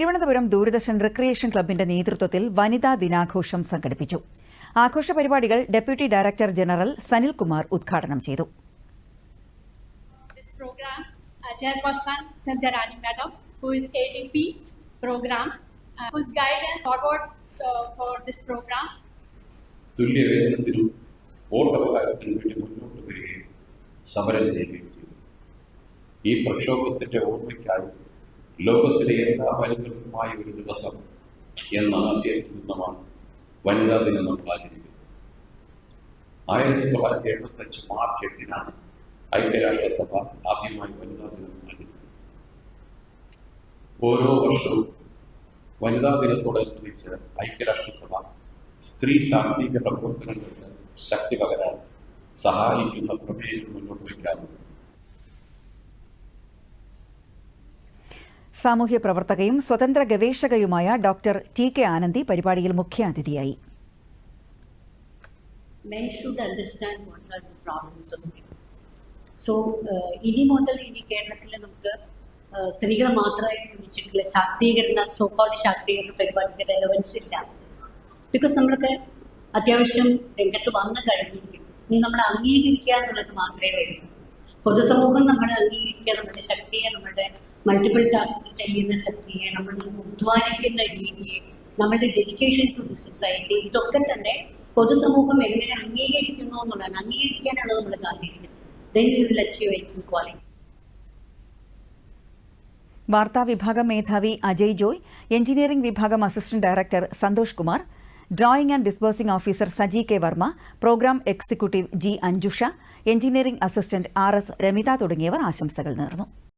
Thiruvananthapuram Doordarshan recreation ക്ലബിന്റെ നേതൃത്വത്തിൽ വനിതാ ദിനാഘോഷം സംഘടിപ്പിച്ചു. ആഘോഷ പരിപാടികൾ ഡെപ്യൂട്ടി ഡയറക്ടർ ജനറൽ സനിൽകുമാർ ഉദ്ഘാടനം ചെയ്തു. This program, uh, Chairperson Cynthia Rani Madam, who is ADP program, uh, whose guidance forward uh, വോട്ടവകാശത്തിനും വേണ്ടി മുന്നോട്ട് വരികയും സമരം ചെയ്യുകയും ചെയ്തു. ഈ പ്രക്ഷോഭത്തിന്റെ ഓർമ്മയ്ക്കായി ലോകത്തിലെ എല്ലാ വനിതകൾക്കുമായ ഒരു ദിവസം എന്ന ആശയത്തിൽ നിന്നുമാണ് വനിതാ ദിനം നമ്മൾ ആചരിക്കുന്നത്. ആയിരത്തി തൊള്ളായിരത്തി എഴുപത്തി അഞ്ച് മാർച്ച് എട്ടിനാണ് ഐക്യരാഷ്ട്രസഭ ആദ്യമായി വനിതാ ദിനം ആചരിക്കുന്നത്. ഓരോ വർഷവും വനിതാ ദിനത്തോടനുബന്ധിച്ച് ഐക്യരാഷ്ട്രസഭ സ്ത്രീ ശാക്തീകരണ പ്രവർത്തനങ്ങൾക്ക് ശക്തി പകരാൻ സഹായിക്കുന്ന പ്രമേയങ്ങൾ മുന്നോട്ട് വയ്ക്കാറുണ്ട് സാമൂഹ്യ പ്രവർത്തകയും സ്വതന്ത്ര ഗവേഷകയുമായ ഡോക്ടർ ടി കെ ആനന്ദി പരിപാടിയിൽ മുഖ്യാതിഥിയായി. Men. സോ ഇനി മുതൽ ഇനി കേരളത്തിൽ നമുക്ക് സ്ത്രീകളെ മാത്രമായിട്ട് വിളിച്ചിട്ടുള്ള ശാക്തീകരണ സോക്കോൾഡ് ശാക്തീകരണ പരിപാടിക്ക് റെലവൻസ് ഇല്ല. ബിക്കോസ് നമ്മളൊക്കെ അത്യാവശ്യം രംഗത്ത് വന്നു കഴിഞ്ഞിരിക്കും. ഇനി നമ്മൾ അംഗീകരിക്കുക എന്നുള്ളത് മാത്രമേ വരൂ. പൊതുസമൂഹം നമ്മൾ അംഗീകരിക്കുക നമ്മുടെ ശക്തിയെ നമ്മുടെ മൾട്ടിപ്പിൾ ടാസ്ക് ചെയ്യുന്ന ശക്തിയെ നമ്മൾ അധ്വാനിക്കുന്ന രീതിയെ നമ്മുടെ ഡെഡിക്കേഷൻ ടു ദി സൊസൈറ്റി ഇതൊക്കെ തന്നെ പൊതുസമൂഹം എങ്ങനെ അംഗീകരിക്കുന്നു എന്നുള്ളതാണ്. അംഗീകരിക്കാനാണ് നമ്മൾ കാത്തിരിക്കുന്നത് വാർത്താ വിഭാഗം മേധാവി അജയ് ജോയ് എഞ്ചിനീയറിംഗ് വിഭാഗം assistant director Santosh Kumar drawing and disbursing officer Saji K Varma programme executive G Anjusha engineering assistant R S Ramitha തുടങ്ങിയവർ ആശംസകൾ നേർന്നു.